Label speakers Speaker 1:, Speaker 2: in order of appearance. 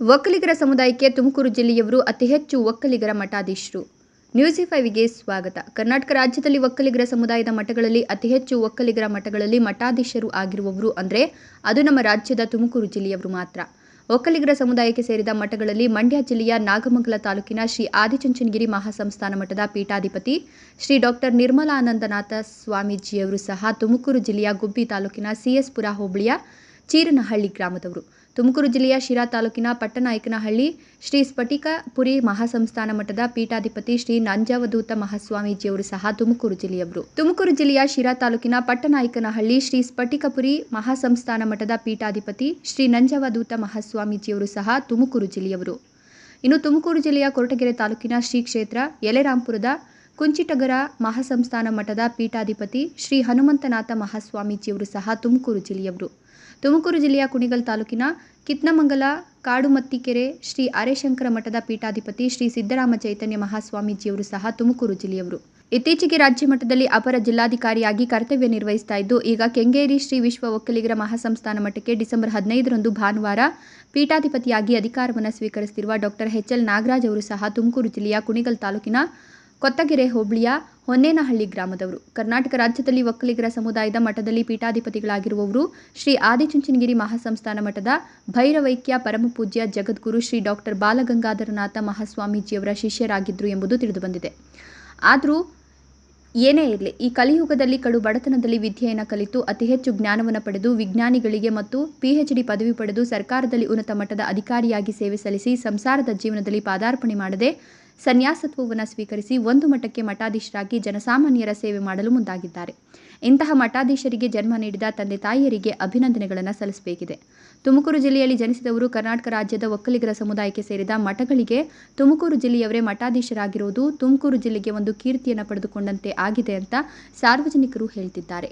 Speaker 1: ಒಕ್ಕಲಿಗರ ಸಮುದಾಯಕ್ಕೆ ತುಮಕೂರು ಜಿಲ್ಲೆಯವರು ಅತಿ ಹೆಚ್ಚು ಒಕ್ಕಲಿಗರ ಮಠಾಧೀಶರು. ನ್ಯೂಸಿ ಫೈವ್ಗೆ ಸ್ವಾಗತ. ಕರ್ನಾಟಕ ರಾಜ್ಯದಲ್ಲಿ ಒಕ್ಕಲಿಗರ ಸಮುದಾಯದ ಮಠಗಳಲ್ಲಿ ಅತಿ ಹೆಚ್ಚು ಒಕ್ಕಲಿಗರ ಮಠಗಳಲ್ಲಿ ಮಠಾಧೀಶರು ಆಗಿರುವವರು ಅಂದರೆ ಅದು ನಮ್ಮ ರಾಜ್ಯದ ತುಮಕೂರು ಜಿಲ್ಲೆಯವರು ಮಾತ್ರ. ಒಕ್ಕಲಿಗರ ಸಮುದಾಯಕ್ಕೆ ಸೇರಿದ ಮಠಗಳಲ್ಲಿ ಮಂಡ್ಯ ಜಿಲ್ಲೆಯ ನಾಗಮಂಗಲ ತಾಲೂಕಿನ ಶ್ರೀ ಆದಿಚುಂಚನಗಿರಿ ಮಹಾಸಂಸ್ಥಾನ ಮಠದ ಪೀಠಾಧಿಪತಿ ಶ್ರೀ ಡಾಕ್ಟರ್ ನಿರ್ಮಲಾನಂದನಾಥ ಸ್ವಾಮೀಜಿಯವರು ಸಹ ತುಮಕೂರು ಜಿಲ್ಲೆಯ ಗುಬ್ಬಿ ತಾಲೂಕಿನ ಸಿಎಸ್ಪುರ ಹೋಬಳಿಯ ಚೀರನಹಳ್ಳಿ ಗ್ರಾಮದವರು. ತುಮಕೂರು ಜಿಲ್ಲೆಯ ಶಿರಾ ತಾಲೂಕಿನ ಪಟ್ಟನಾಯಕನಹಳ್ಳಿ ಶ್ರೀ ಸ್ಫಟಿಕಪುರಿ ಮಹಾಸಂಸ್ಥಾನ ಮಠದ ಪೀಠಾಧಿಪತಿ ಶ್ರೀ ನಂಜಾವಧೂತ ಮಹಾಸ್ವಾಮೀಜಿಯವರು ಸಹ ತುಮಕೂರು ಜಿಲ್ಲೆಯವರು. ತುಮಕೂರು ಜಿಲ್ಲೆಯ ಶಿರಾ ತಾಲೂಕಿನ ಪಟ್ಟನಾಯಕನಹಳ್ಳಿ ಶ್ರೀ ಸ್ಫಟಿಕಪುರಿ ಮಹಾಸಂಸ್ಥಾನ ಮಠದ ಪೀಠಾಧಿಪತಿ ಶ್ರೀ ನಂಜಾವಧೂತ ಮಹಾಸ್ವಾಮೀಜಿಯವರು ಸಹ ತುಮಕೂರು ಜಿಲ್ಲೆಯವರು. ಇನ್ನು ತುಮಕೂರು ಜಿಲ್ಲೆಯ ಕೊರಟಗೆರೆ ತಾಲೂಕಿನ ಶ್ರೀ ಕ್ಷೇತ್ರ ಯಲೆರಾಂಪುರದ ಕುಂಚಿಟಗರ ಮಹಾಸಂಸ್ಥಾನ ಮಠದ ಪೀಠಾಧಿಪತಿ ಶ್ರೀ ಹನುಮಂತನಾಥ ಮಹಾಸ್ವಾಮೀಜಿಯವರು ಸಹ ತುಮಕೂರು ಜಿಲ್ಲೆಯವರು. ತುಮಕೂರು ಜಿಲ್ಲೆಯ ಕುಣಿಗಲ್ ತಾಲೂಕಿನ ಕಿತ್ನಮಂಗಲ ಕಾಡುಮತ್ತಿಕೆರೆ ಶ್ರೀ ಅರೆಶಂಕರ ಮಠದ ಪೀಠಾಧಿಪತಿ ಶ್ರೀ ಸಿದ್ದರಾಮ ಚೈತನ್ಯ ಮಹಾಸ್ವಾಮೀಜಿಯವರು ಸಹ ತುಮಕೂರು ಜಿಲ್ಲೆಯವರು. ಇತ್ತೀಚೆಗೆ ರಾಜ್ಯ ಮಟ್ಟದಲ್ಲಿ ಅಪರ ಜಿಲ್ಲಾಧಿಕಾರಿಯಾಗಿ ಕರ್ತವ್ಯ ನಿರ್ವಹಿಸ್ತಾ ಇದ್ದು, ಈಗ ಕೆಂಗೇರಿ ಶ್ರೀ ವಿಶ್ವ ಒಕ್ಕಲಿಗರ ಮಹಾಸಂಸ್ಥಾನ ಮಠಕ್ಕೆ ಡಿಸೆಂಬರ್ ಹದಿನೈದರಂದು ಭಾನುವಾರ ಪೀಠಾಧಿಪತಿಯಾಗಿ ಅಧಿಕಾರವನ್ನು ಸ್ವೀಕರಿಸಿರುವ ಡಾಕ್ಟರ್ ಎಚ್ ಎಲ್ ನಾಗರಾಜ್ ಅವರು ಸಹ ತುಮಕೂರು ಜಿಲ್ಲೆಯ ಕುಣಿಗಲ್ ತಾಲೂಕಿನ ಕೊತ್ತಗೆರೆ ಹೋಬಳಿಯ ಹೊನ್ನೇನಹಳ್ಳಿ ಗ್ರಾಮದವರು. ಕರ್ನಾಟಕ ರಾಜ್ಯದಲ್ಲಿ ಒಕ್ಕಲಿಗರ ಸಮುದಾಯದ ಮಠದಲ್ಲಿ ಪೀಠಾಧಿಪತಿಗಳಾಗಿರುವವರು ಶ್ರೀ ಆದಿಚುಂಚನಗಿರಿ ಮಹಾಸಂಸ್ಥಾನ ಮಠದ ಭೈರವೈಕ್ಯ ಪರಮಪೂಜ್ಯ ಜಗದ್ಗುರು ಶ್ರೀ ಡಾಕ್ಟರ್ ಬಾಲಗಂಗಾಧರನಾಥ ಮಹಾಸ್ವಾಮೀಜಿಯವರ ಶಿಷ್ಯರಾಗಿದ್ದರು ಎಂಬುದು ತಿಳಿದುಬಂದಿದೆ. ಆದರೂ ಏನೇ ಇರಲಿ, ಈ ಕಲಿಯುಗದಲ್ಲಿ ಕಡು ಬಡತನದಲ್ಲಿ ವಿದ್ಯೆಯನ್ನು ಕಲಿತು ಅತಿ ಹೆಚ್ಚು ಜ್ಞಾನವನ್ನು ಪಡೆದು ವಿಜ್ಞಾನಿಗಳಿಗೆ ಮತ್ತು ಪಿಎಚ್ಡಿ ಪದವಿ ಪಡೆದು ಸರ್ಕಾರದಲ್ಲಿ ಉನ್ನತ ಮಟ್ಟದ ಅಧಿಕಾರಿಯಾಗಿ ಸೇವೆ ಸಲ್ಲಿಸಿ ಸಂಸಾರದ ಜೀವನದಲ್ಲಿ ಪಾದಾರ್ಪಣೆ ಮಾಡದೆ ಸನ್ಯಾಸತ್ವವನ್ನು ಸ್ವೀಕರಿಸಿ ಒಂದು ಮಠಕ್ಕೆ ಮಠಾಧೀಶರಾಗಿ ಜನಸಾಮಾನ್ಯರ ಸೇವೆ ಮಾಡಲು ಮುಂದಾಗಿದ್ದಾರೆ. ಇಂತಹ ಮಠಾಧೀಶರಿಗೆ ಜನ್ಮ ನೀಡಿದ ತಂದೆ ತಾಯಿಯರಿಗೆ ಅಭಿನಂದನೆಗಳನ್ನು ಸಲ್ಲಿಸಬೇಕಿದೆ. ತುಮಕೂರು ಜಿಲ್ಲೆಯಲ್ಲಿ ಜನಿಸಿದವರು ಕರ್ನಾಟಕ ರಾಜ್ಯದ ಒಕ್ಕಲಿಗರ ಸಮುದಾಯಕ್ಕೆ ಸೇರಿದ ಮಠಗಳಿಗೆ ತುಮಕೂರು ಜಿಲ್ಲೆಯವರೇ ಮಠಾಧೀಶರಾಗಿರುವುದು ತುಮಕೂರು ಜಿಲ್ಲೆಗೆ ಒಂದು ಕೀರ್ತಿಯನ್ನು ಪಡೆದುಕೊಂಡಂತೆ ಆಗಿದೆ ಅಂತ ಸಾರ್ವಜನಿಕರು ಹೇಳ್ತಿದ್ದಾರೆ.